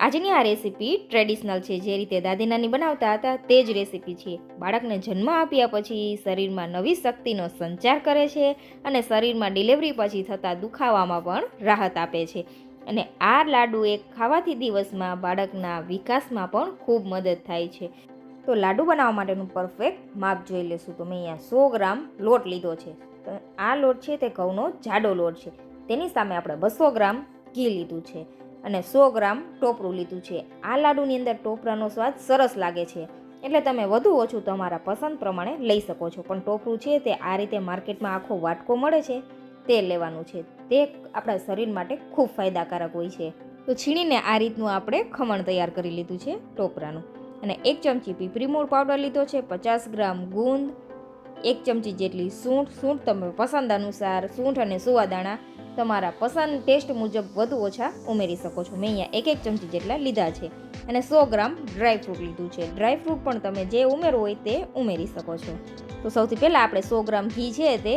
આજની આ recipe traditional છે. જે રીતે દાદી નાની બનાવતા હતા તે જ રેસીપી છે. બાળકને જન્મ આપ્યા પછી શરીરમાં નવી શક્તિનો સંચાર કરે છે અને શરીરમાં ડિલિવરી પછી થતા દુખાવામાં પણ રાહત આપે છે. અને આ લાડુ એક ખાવાથી દિવસમાં બાળકના વિકાસમાં પણ ખૂબ મદદ થાય છે. તો લાડુ બનાવવા માટેનું પરફેક્ટ માપ જોઈ લેશું તો મેં અહીંયા સો ગ્રામ લોટ લીધો છે. તો આ લોટ છે તે ઘઉંનો જાડો લોટ છે. તેની સામે આપણે બસો ગ્રામ ઘી લીધું છે. અને સો ગ્રામ ટોપરું લીધું છે. આ લાડુની અંદર ટોપરાનો સ્વાદ સરસ લાગે છે. એટલે તમે વધુ ઓછું તમારા પસંદ પ્રમાણે લઈ શકો છો. પણ ટોપરું છે તે આ રીતે માર્કેટમાં આખો વાટકો મળે છે. તે લેવાનું છે. તે આપણા શરીર માટે ખૂબ ફાયદાકારક હોય છે. તો છીણીને આ રીતનું આપણે ખમણ તૈયાર કરી લીધું છે ટોપરાનું. અને એક ચમચી પીપરી પાવડર લીધો છે, પચાસ ગ્રામ ગુંદ, એક ચમચી જેટલી સૂંઠ સૂંઠ તમે પસંદ અનુસાર સૂંઠ અને સુવાદાણા તમારા પસંદ ટેસ્ટ મુજબ વધુ ઓછા ઉમેરી શકો છો. મેં અહીંયા એક એક ચમચી જેટલા લીધા છે અને સો ગ્રામ ડ્રાયફ્રૂટ લીધું છે. ડ્રાયફ્રૂટ પણ તમે જે ઉમેરવું હોય તે ઉમેરી શકો છો. તો સૌથી પહેલાં આપણે સો ગ્રામ ઘી છે તે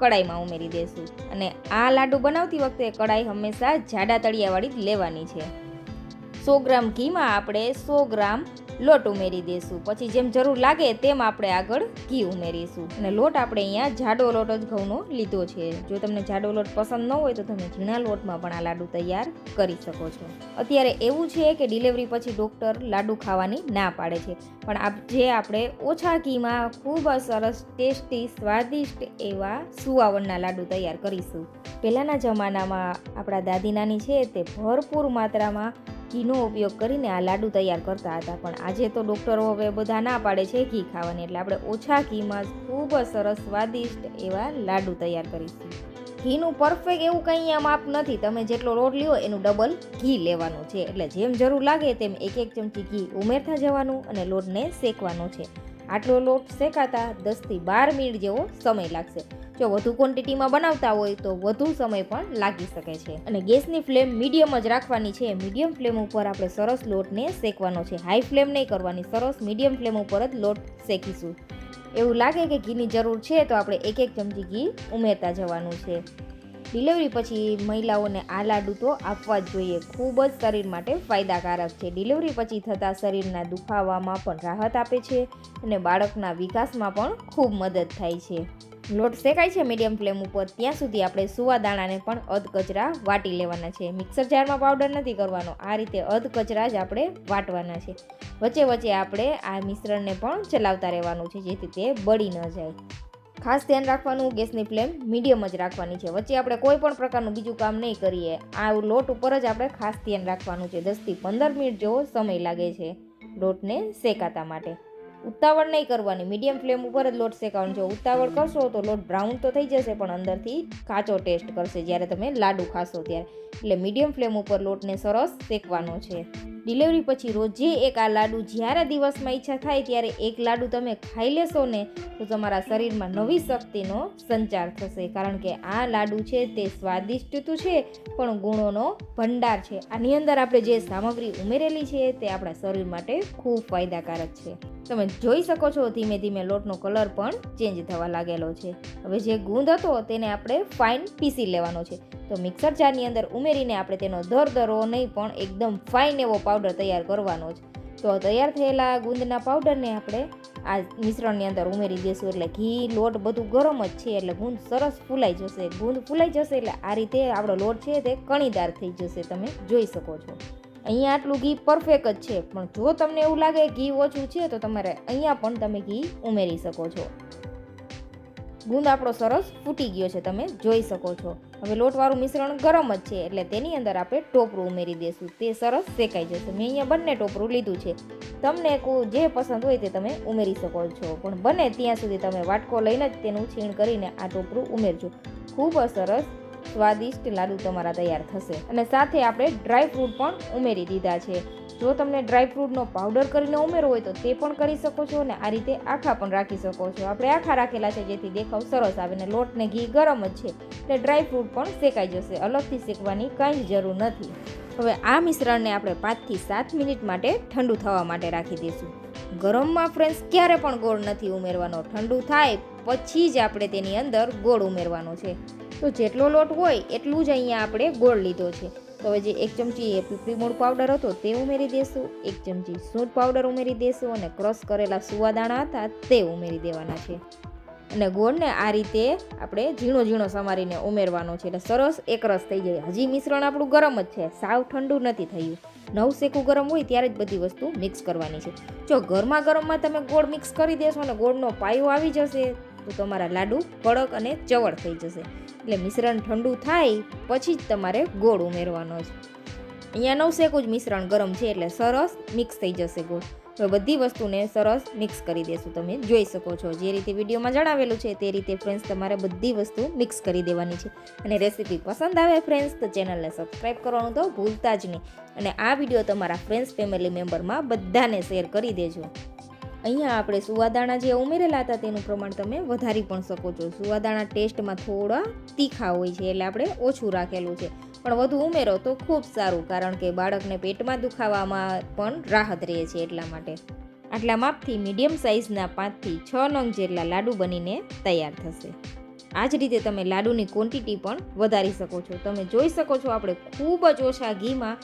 કડાઈમાં ઉમેરી દઈશું અને આ લાડુ બનાવતી વખતે કડાઈ હંમેશા જાડા તળિયાવાળી લેવાની છે. સો ગ્રામ ઘીમાં આપણે સો ગ્રામ લોટ ઉમેરી દઈશું પછી જેમ જરૂર લાગે તેમ આપણે આગળ ઘી ઉમેરીશું. અને લોટ આપણે અહીંયા જાડો લોટ જ ઘઉંનો લીધો છે. જો તમને જાડો લોટ પસંદ ન હોય તો તમે ઝીણા લોટમાં પણ આ લાડુ તૈયાર કરી શકો છો. અત્યારે એવું છે કે ડિલિવરી પછી ડૉક્ટર લાડુ ખાવાની ના પાડે છે. પણ આપ જે આપણે ઓછા ઘીમાં ખૂબ જ સરસ, ટેસ્ટી, સ્વાદિષ્ટ એવા સુવાવણના લાડુ તૈયાર કરીશું. પહેલાંના જમાનામાં આપણા દાદી નાની છે તે ભરપૂર માત્રામાં ઘીનો ઉપયોગ કરીને આ લાડુ તૈયાર કરતા હતા. પણ આજે તો ડૉક્ટરો હવે બધા ના પાડે છે ઘી ખાવાની, એટલે આપણે ઓછા ઘીમાં ખૂબ જ સરસ સ્વાદિષ્ટ એવા લાડુ તૈયાર કરીશું. ઘીનું પરફેક્ટ એવું કંઈ અહીંયા માપ નથી. તમે જેટલો લોટ લ્યો એનું ડબલ ઘી લેવાનું છે. એટલે જેમ જરૂર લાગે તેમ એક એક ચમચી ઘી ઉમેરતા જવાનું અને લોટને શેકવાનો છે. આટલો લોટ શેકાતા દસથી બાર મિનિટ જેવો સમય લાગશે. જો વધુ ક્વોન્ટિટીમાં બનાવતા હોય તો વધુ સમય પણ લાગી શકે છે. અને ગેસની ફ્લેમ મીડિયમ જ રાખવાની છે. મીડિયમ ફ્લેમ ઉપર આપણે સરસ લોટને શેકવાનો છે. હાઈ ફ્લેમ નહીં કરવાની, સરસ મીડિયમ ફ્લેમ ઉપર જ લોટ શેકીશું. એવું લાગે કે ઘીની જરૂર છે તો આપણે એક એક ચમચી ઘી ઉમેરતા જવાનું છે. ડિલિવરી પછી મહિલાઓને આ લાડુ તો આપવા જ જોઈએ. ખૂબ જ શરીર માટે ફાયદાકારક છે. ડિલિવરી પછી થતા શરીરના દુખાવામાં પણ રાહત આપે છે અને બાળકના વિકાસમાં પણ ખૂબ મદદ થાય છે. લોટ શેકાય છે મીડિયમ ફ્લેમ ઉપર, ત્યાં સુધી આપણે સુવા દાણાને પણ અધ કચરા વાટી લેવાના છે. મિક્સર જારમાં પાવડર નથી કરવાનો, આ રીતે અધ કચરા જ આપણે વાટવાના છે. વચ્ચે વચ્ચે આપણે આ મિશ્રણને પણ ચલાવતા રહેવાનું છે, જેથી તે બળી ન જાય. ખાસ ધ્યાન રાખવાનું ગેસની ફ્લેમ મીડિયમ જ રાખવાની છે. વચ્ચે આપણે કોઈ પણ પ્રકારનું બીજું કામ નહીં કરીએ. આ લોટ ઉપર જ આપણે ખાસ ધ્યાન રાખવાનું છે. દસથી પંદર મિનિટ જેવો સમય લાગે છે લોટને શેકાતા માટે. ઉતાવળ નહીં કરવાની. મીડિયમ ફ્લેમ ઉપર જ લોટ શેકાવાનો. જો ઉતાવળ કરશો તો લોટ બ્રાઉન તો થઈ જશે, પણ અંદરથી કાચો ટેસ્ટ કરશે જ્યારે તમે લાડુ ખાશો ત્યારે. એટલે મીડિયમ ફ્લેમ ઉપર લોટને સરસ શેકવાનો છે. ડિલિવરી પછી રોજે એક આ લાડુ જ્યારે દિવસમાં ઈચ્છા થાય ત્યારે એક લાડુ તમે ખાઈ લેશો ને, તો તમારા શરીરમાં નવી શક્તિનો સંચાર થશે. કારણ કે આ લાડુ છે તે સ્વાદિષ્ટ તો છે, પણ ગુણોનો ભંડાર છે. આની અંદર આપણે જે સામગ્રી ઉમેરેલી છે તે આપણા શરીર માટે ખૂબ ફાયદાકારક છે. તમે જોઈ શકો છો ધીમે ધીમે લોટનો કલર પણ ચેન્જ થવા લાગેલો છે. હવે જે ગુંદ હતો તેને આપણે ફાઇન પીસી લેવાનો છે. તો મિક્સર જારની અંદર ઉમેરીને આપણે તેનો દરદરો નહીં પણ એકદમ ફાઇન એવો પાવડર તૈયાર કરવાનો છે તો તૈયાર થયેલા ગુંદના પાવડરને આપણે આ મિશ્રણની અંદર ઉમેરી દઈશું એટલે ઘી, લોટ બધું ગરમ જ છે એટલે ગુંદ સરસ ફૂલાઈ જશે. ગુંદ ફૂલાઈ જશે એટલે આ રીતે આપણો લોટ છે તે કણીદાર થઈ જશે. તમે જોઈ શકો છો. અહીંયા આટલું ઘી પરફેક્ટ જ છે. પણ જો તમને એવું લાગે ઘી ઓછું છે, તો તમારે અહીંયા પણ તમે ઘી ઉમેરી શકો છો. ગુંદ આપણો સરસ ફૂટી ગયો છે, તમે જોઈ શકો છો. હવે લોટવાળું મિશ્રણ ગરમ જ છે, એટલે તેની અંદર આપણે ટોપરું ઉમેરી દઈશું તે સરસ શેકાઈ જશે. મેં અહીંયા બંને ટોપરું લીધું છે. તમને જે પસંદ હોય તે તમે ઉમેરી શકો છો. પણ બને ત્યાં સુધી તમે વાટકો લઈને જ તેનું છીણ કરીને આ ટોપરું ઉમેરજો. ખૂબ જ સરસ સ્વાદિષ્ટ લાડુ તમારા તૈયાર થશે. અને સાથે આપણે ડ્રાય ફ્રૂટ પણ ઉમેરી દીધા છે. જો તમને ડ્રાય ફ્રૂટનો પાવડર કરીને ઉમેરવો હોય તો તે પણ કરી શકો છો અને આ રીતે આખા પણ રાખી શકો છો. આપણે આખા રાખેલા છે જેથી દેખાવ સરસ આવે અને લોટ ને ઘી ગરમ જ છે. એટલે ડ્રાય ફ્રૂટ પણ શેકાઈ જશે. અલગથી શેકવાની કાંઈ જ જરૂર નથી. હવે આ મિશ્રણને આપણે પાંચથી સાત મિનિટ માટે ઠંડુ થવા માટે રાખી દઈશું. ગરમમાં ફ્રેન્ડ્સ ક્યારે પણ ગોળ નથી ઉમેરવાનો. ઠંડુ થાય પછી જ આપણે તેની અંદર ગોળ ઉમેરવાનો છે. તો જેટલો લોટ હોય એટલું જ અહીંયા આપણે ગોળ લીધો છે. તો હવે જે એક ચમચી એ પીપળી મૂળ પાવડર હતો તે ઉમેરી દેશું, એક ચમચી સૂંઠ પાવડર ઉમેરી દેશું અને ક્રશ કરેલા સુવાદાણા હતા તે ઉમેરી દેવાના છે. અને ગોળને આ રીતે આપણે ઝીણો ઝીણો સમારીને ઉમેરવાનો છે. એટલે સરસ એકરસ થઈ જાય. હજી મિશ્રણ આપણું ગરમ જ છે. સાવ ઠંડુ નથી થયું. નવ શેકું ગરમ હોય ત્યારે જ બધી વસ્તુ મિક્સ કરવાની છે. જો ગરમા ગરમમાં તમે ગોળ મિક્સ કરી દેશો અને ગોળનો પાયો આવી જશે, તો તમારા લાડુ કડક અને ચવળ થઈ જશે. એટલે મિશ્રણ ઠંડુ થાય, પછી જ તમારે ગોળ ઉમેરવાનો છે. અહીંયા નવ શેકું જ મિશ્રણ ગરમ છે એટલે સરસ મિક્સ થઈ જશે ગોળ. હવે બધી વસ્તુને સરસ મિક્સ કરી દેશું તમે, જોઈ શકો છો. જે રીતે વિડીયોમાં જણાવેલું છે તે રીતે ફ્રેન્ડ્સ તમારે બધી વસ્તુ મિક્સ કરી દેવાની છે. અને રેસીપી પસંદ આવે ફ્રેન્ડ્સ તો ચેનલને સબસ્ક્રાઈબ કરવાનું તો ભૂલતા જ નહીં. અને આ વીડિયો તમારા ફ્રેન્ડ્સ ફેમિલી મેમ્બરમાં બધાને શેર કરી દેજો. અહીંયા આપણે સુવાદાણા જે ઉમેરેલા હતા તેનું પ્રમાણ તમે વધારી પણ શકો છો. સુવાદાણા ટેસ્ટમાં થોડા તીખા હોય છે એટલે આપણે ઓછું રાખેલું છે. પણ વધુ ઉમેરો તો ખૂબ સારું, કારણ કે બાળકને પેટમાં દુખાવામાં પણ રાહત રહે છે એટલા માટે. આટલા માપથી મીડિયમ સાઇઝના પાંચથી છ નંગ જેટલા લાડુ બનીને તૈયાર થશે. આ જ રીતે તમે લાડુની ક્વોન્ટિટી પણ વધારી શકો છો. તમે જોઈ શકો છો આપણે ખૂબ જ ઓછા ઘીમાં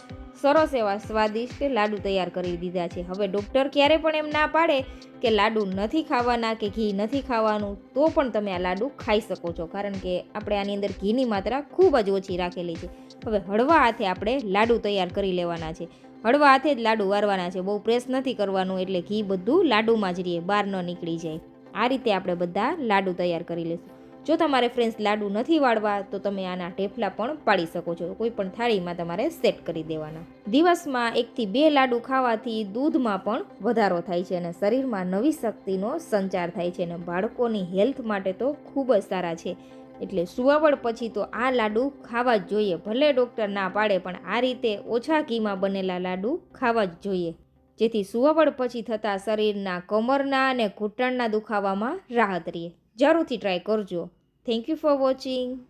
સરસ એવા સ્વાદિષ્ટ લાડુ તૈયાર કરી દીધા છે. હવે ડૉક્ટર ક્યારે પણ એમ ના પાડે કે લાડુ નથી ખાવાના કે ઘી નથી ખાવાનું, તો પણ તમે આ લાડુ ખાઈ શકો છો. કારણ કે આપણે આની અંદર ઘીની માત્રા ખૂબ જ ઓછી રાખેલી છે. હવે હળવા હાથે આપણે લાડુ તૈયાર કરી લેવાના છે. હળવા હાથે જ લાડુ વારવાના છે. બહુ પ્રેસ નથી કરવાનું એટલે ઘી બધું લાડુમાં જ રહીએ બહાર ન નીકળી જાય. આ રીતે આપણે બધા લાડુ તૈયાર કરી લઈશું જો તમારે ફ્રેન્ડ્સ લાડુ નથી વાળવા, તો તમે આના ઢેફલા પણ પાડી શકો છો. કોઈ પણ થાળીમાં તમારે સેટ કરી દેવાના. દિવસમાં એકથી બે લાડુ ખાવાથી દૂધમાં પણ વધારો થાય છે અને શરીરમાં નવી શક્તિનો સંચાર થાય છે અને બાળકોની હેલ્થ માટે તો ખૂબ જ સારા છે. એટલે સુવાવડ પછી તો આ લાડુ ખાવા જ જોઈએ. ભલે ડૉક્ટર ના પાડે, પણ આ રીતે ઓછા ઘીમાં બનેલા લાડુ ખાવા જ જોઈએ. જેથી સુવાવડ પછી થતા શરીરના કમરના અને ઘૂંટણના દુખાવામાં રાહત રહે. જરૂરથી ટ્રાય કરજો. Thank you for watching